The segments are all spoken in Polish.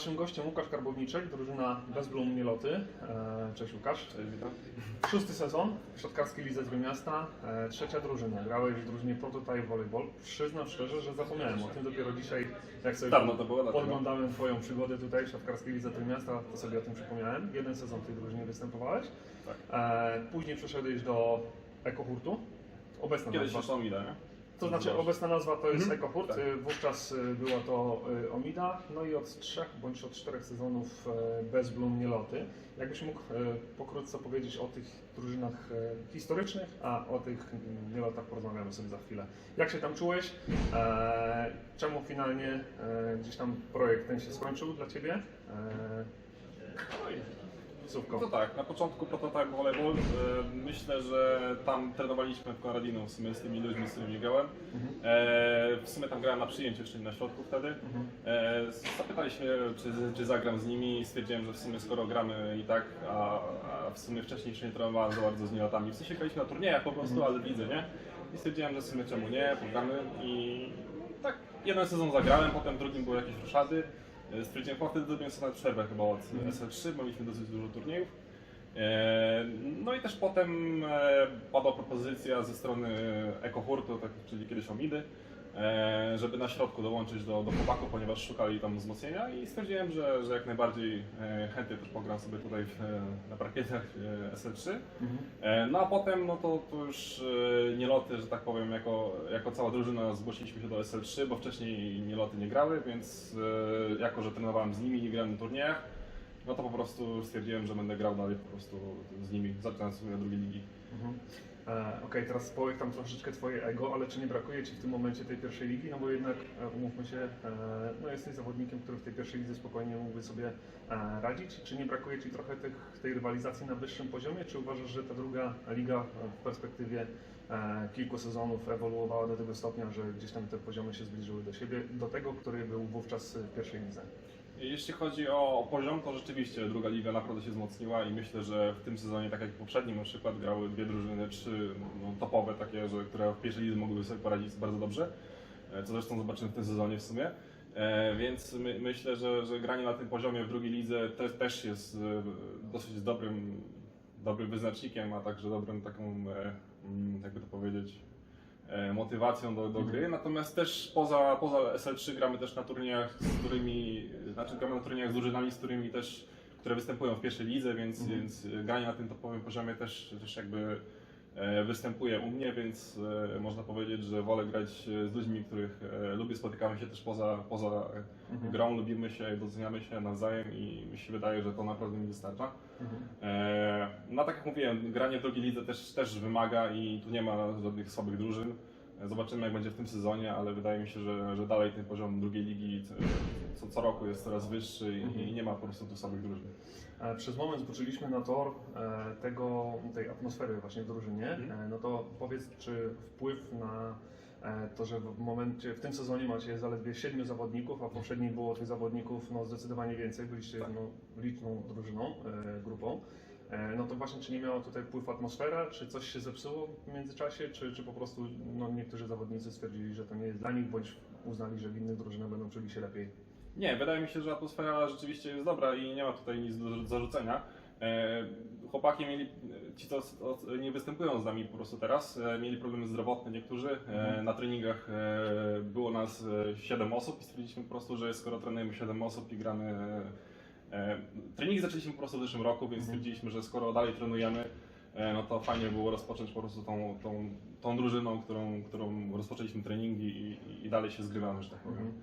naszym gościem Łukasz Karbowniczek, drużyna Bezblum Mieloty. E, Cześć Łukasz. Cześć, witam. Szósty sezon w Siatkarskiej Lidze Trójmiasta, e, trzecia drużyna. Grałeś w drużynie Prototype Volleyball. Przyznam szczerze, że zapomniałem o tym dopiero dzisiaj, jak sobie Dawno to było, podglądałem Twoją przygodę tutaj w Siatkarskiej Lidze Trójmiasta, to sobie o tym przypomniałem. Jeden sezon w tej drużynie występowałeś. Tak. E, Później przeszedłeś do Ekohurtu. Obecna Kiedyś nazwa. jeszcze Omida, nie? To znaczy obecna nazwa to jest Mhm. EcoHurt, Tak. y, wówczas y, była to y, Omida, no i od trzech bądź od czterech sezonów y, bez Blum Nieloty. Jakbyś mógł y, pokrótce powiedzieć o tych drużynach y, historycznych, a o tych mm, Mielotach porozmawiamy sobie za chwilę. Jak się tam czułeś? E, Czemu finalnie e, gdzieś tam projekt ten się skończył dla Ciebie? E, słówko. No to tak, na początku Prototype Volleyball. e, Myślę, że tam trenowaliśmy w Konradinu w sumie z tymi ludźmi, z którymi grałem. Mhm. E, w sumie tam grałem na przyjęciu, czyli na środku wtedy. Mhm. E, zapytali się, czy, czy zagram z nimi i stwierdziłem, że w sumie skoro gramy i tak, a, a w sumie wcześniej jeszcze nie trenowałem za bardzo z Mielotami. W sensie graliśmy na turniejach po prostu, ale widzę, nie? I stwierdziłem, że w sumie czemu nie, pogramy i tak jeden sezon zagrałem, potem drugim były jakieś roszady. E, Stwierdziłem, bo wtedy zrobiłem sobie przerwę chyba od SL3, bo mieliśmy dosyć dużo turniejów. E, No i też potem e, padła propozycja ze strony EcoHurtu, tak, czyli kiedyś Omidy, e, żeby na środku dołączyć do, do chłopaków, ponieważ szukali tam wzmocnienia i stwierdziłem, że, że jak najbardziej e, chętnie też pogram sobie tutaj w, e, na parkietach e, SL3. Mhm. E, No a potem, no to, to już e, nieloty, że tak powiem, jako, jako cała drużyna zgłosiliśmy się do SL3, bo wcześniej nieloty nie grały, więc e, jako, że trenowałem z nimi, nie grałem na turniejach, no to po prostu stwierdziłem, że będę grał dalej po prostu z nimi, zaczynając sobie od drugiej ligi. Mhm. E, Okej, teraz połych tam troszeczkę Twoje ego, ale czy nie brakuje Ci w tym momencie tej pierwszej ligi? No bo jednak, e, umówmy się, e, no jesteś zawodnikiem, który w tej pierwszej lidze spokojnie mógłby sobie radzić. Czy nie brakuje Ci trochę tych, tej rywalizacji na wyższym poziomie? Czy uważasz, że ta druga liga w perspektywie kilku sezonów ewoluowała do tego stopnia, że gdzieś tam te poziomy się zbliżyły do siebie, do tego, który był wówczas w pierwszej lidze? Jeśli chodzi o poziom, to rzeczywiście druga liga naprawdę się wzmocniła i myślę, że w tym sezonie, tak jak w poprzednim na przykład, grały dwie drużyny, trzy no, topowe takie, że, które w pierwszej lidze mogłyby sobie poradzić bardzo dobrze, e, co zresztą zobaczymy w tym sezonie w sumie. E, Więc my, myślę, że, że granie na tym poziomie w drugiej lidze te, też jest e, dosyć dobrym, dobrym wyznacznikiem, a także dobrym taką, e, mm, jakby to powiedzieć, motywacją do, do gry. Natomiast też poza, poza SL3 gramy też na turniejach, z którymi, znaczy gramy na turniejach z drużynami, z którymi też, które występują w pierwszej lidze, więc, Mhm. więc e, granie na tym topowym poziomie też, też jakby e, występuje u mnie, więc e, można powiedzieć, że wolę grać e, z ludźmi, których e, lubię, spotykamy się też poza, poza e, Mhm. grą, lubimy się, doceniamy się nawzajem i mi się wydaje, że to naprawdę mi wystarcza. Mhm. E, No tak jak mówiłem, granie w drugiej lidze też, też wymaga i tu nie ma żadnych słabych drużyn. Zobaczymy jak będzie w tym sezonie, ale wydaje mi się, że, że dalej ten poziom drugiej ligi co, co roku jest coraz wyższy i, Mhm. i nie ma po prostu tu słabych drużyn. E, Przez moment zboczyliśmy na tor e, tego, tej atmosfery właśnie w drużynie. Mhm. E, No to powiedz, czy wpływ na to, że w momencie, w tym sezonie macie zaledwie siedmiu zawodników, a w poprzednim było tych zawodników no, zdecydowanie więcej, byliście Tak. no, liczną drużyną, grupą. E, No to właśnie, czy nie miała tutaj wpływ atmosfera, czy coś się zepsuło w międzyczasie, czy, czy po prostu no, niektórzy zawodnicy stwierdzili, że to nie jest dla nich, bądź uznali, że w innych drużynach będą czuli się lepiej? Nie, wydaje mi się, że atmosfera rzeczywiście jest dobra i nie ma tutaj nic do zarzucenia. E, Chłopaki mieli, ci co nie występują z nami po prostu teraz, e, mieli problemy zdrowotne niektórzy. Mhm. Na treningach było nas 7 osób i stwierdziliśmy po prostu, że skoro trenujemy 7 osób i gramy... e, Treningi zaczęliśmy po prostu w zeszłym roku, więc Mhm. stwierdziliśmy, że skoro dalej trenujemy, e, no to fajnie było rozpocząć po prostu tą, tą, tą drużyną, którą, którą rozpoczęliśmy treningi i, i dalej się zgrywamy, że tak powiem. Mhm.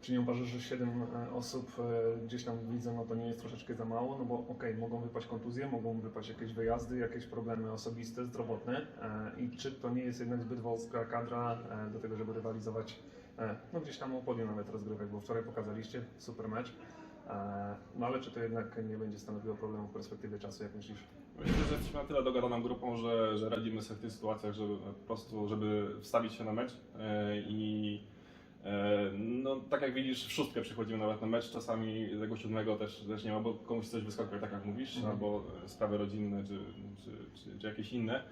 Czy nie uważasz, że 7 osób e, gdzieś tam widzę, no to nie jest troszeczkę za mało? No bo okej, mogą wypaść kontuzje, mogą wypaść jakieś wyjazdy, jakieś problemy osobiste, zdrowotne. I czy to nie jest jednak zbyt wąska kadra do tego, żeby rywalizować no gdzieś tam o podium nawet rozgrywek, bo wczoraj pokazaliście super mecz. E, No ale czy to jednak nie będzie stanowiło problemu w perspektywie czasu, jak myślisz? Myślę, że jesteśmy na tyle dogadaną grupą, że, że radzimy sobie w tych sytuacjach, żeby po prostu, żeby wstawić się na mecz e, i e, no, tak jak widzisz, w szóstkę przychodzimy nawet na mecz, czasami tego siódmego też, też nie ma, bo komuś coś wyskakuje, tak jak mówisz, Mhm. albo sprawy rodzinne, czy, czy, czy, czy jakieś inne.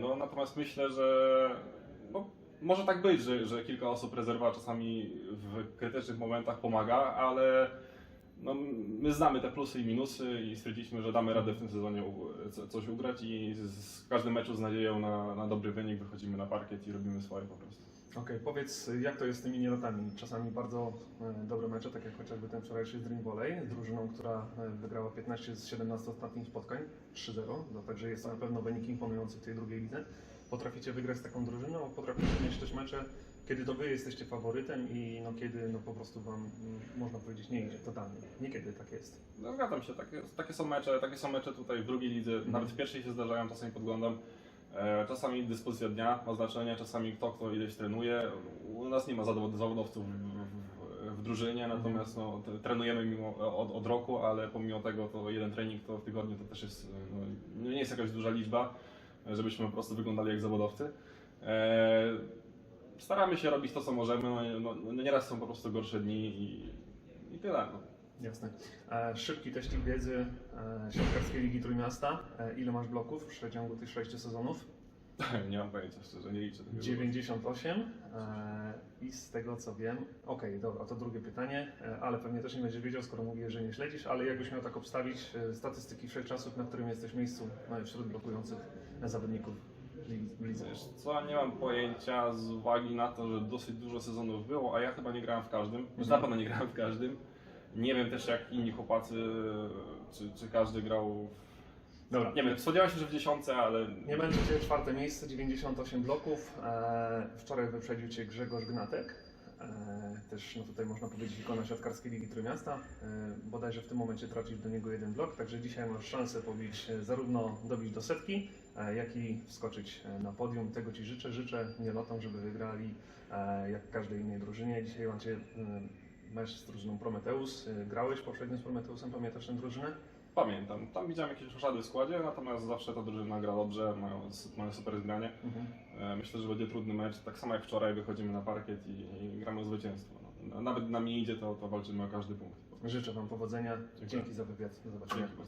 No, natomiast myślę, że no, może tak być, że, że kilka osób rezerwa czasami w krytycznych momentach pomaga, ale no, my znamy te plusy i minusy i stwierdziliśmy, że damy radę w tym sezonie coś ugrać i z, każdym meczu z nadzieją na, na dobry wynik wychodzimy na parkiet i robimy swoje po prostu. Okej, powiedz jak to jest z tymi nielatami? Czasami bardzo e, dobre mecze, tak jak chociażby ten wczorajszy z Dream Volley, z drużyną, która e, wygrała 15 z 17 ostatnich spotkań, 3-0, no, także jest to na pewno wynik imponujący w tej drugiej lidze. Potraficie wygrać z taką drużyną, potraficie mieć też mecze, kiedy to wy jesteście faworytem i no, kiedy no, po prostu wam, mm, można powiedzieć, nie idzie totalnie. Niekiedy tak jest. No zgadzam się, takie, takie są mecze, takie są mecze tutaj w drugiej lidze, nawet w pierwszej się zdarzają, czasami podglądam. E, czasami dyspozycja dnia ma znaczenie, czasami kto kto ileś trenuje. U nas nie ma zawod- zawodowców w, w, w drużynie, natomiast no, t- trenujemy mimo, od, od roku, ale pomimo tego to jeden trening to w tygodniu to też jest, no, nie jest jakaś duża liczba, żebyśmy po prostu wyglądali jak zawodowcy. E, staramy się robić to, co możemy, no, no, no nieraz są po prostu gorsze dni i, i tyle. No. Jasne. E, szybki teścik wiedzy e, Ligi Trójmiasta. E, ile masz bloków w przeciągu tych 6 sezonów? Nie mam pojęcia, szczerze, nie liczę tego. 98 e, i z tego co wiem, okej, dobra, to drugie pytanie, e, ale pewnie też nie będziesz wiedział, skoro mówisz, że nie śledzisz, ale jakbyś miał tak obstawić e, statystyki wszechczasów, na którym jesteś miejscu e, wśród blokujących zawodników w lidze? Wiesz co, nie mam pojęcia z uwagi na to, że dosyć dużo sezonów było, a ja chyba nie grałem w każdym. Już na pewno nie grałem w każdym. Nie wiem też jak inni chłopacy, czy, czy każdy grał. Dobra, Nie wiem, spodziewałem się, że w dziesiątce, ale. nie będzie Cię czwarte miejsce, 98 bloków, e, wczoraj wyprzedził Cię Grzegorz Gnatek. E, też no tutaj można powiedzieć ikona siatkarskiej Ligi Trójmiasta. E, bodajże w tym momencie tracisz do niego jeden blok, także dzisiaj masz szansę pobić e, zarówno dobić do setki, e, jak i wskoczyć e, na podium. Tego Ci życzę. Życzę nielotom, żeby wygrali e, jak każdej innej drużynie. Dzisiaj macie e, mecz z drużyną Prometeus. E, Grałeś poprzednio z Prometeusem, pamiętasz tę drużynę? Pamiętam. Tam widziałem jakieś roszady w składzie, natomiast zawsze ta drużyna gra dobrze, mają, mają super zgranie. Mhm. E, Myślę, że będzie trudny mecz. Tak samo jak wczoraj wychodzimy na parkiet i, i gramy o zwycięstwo. No, nawet nam nie idzie, to, to walczymy o każdy punkt. Życzę Wam powodzenia. Dziękuję. Dzięki za wywiad. Do zobaczenia. Dzięki.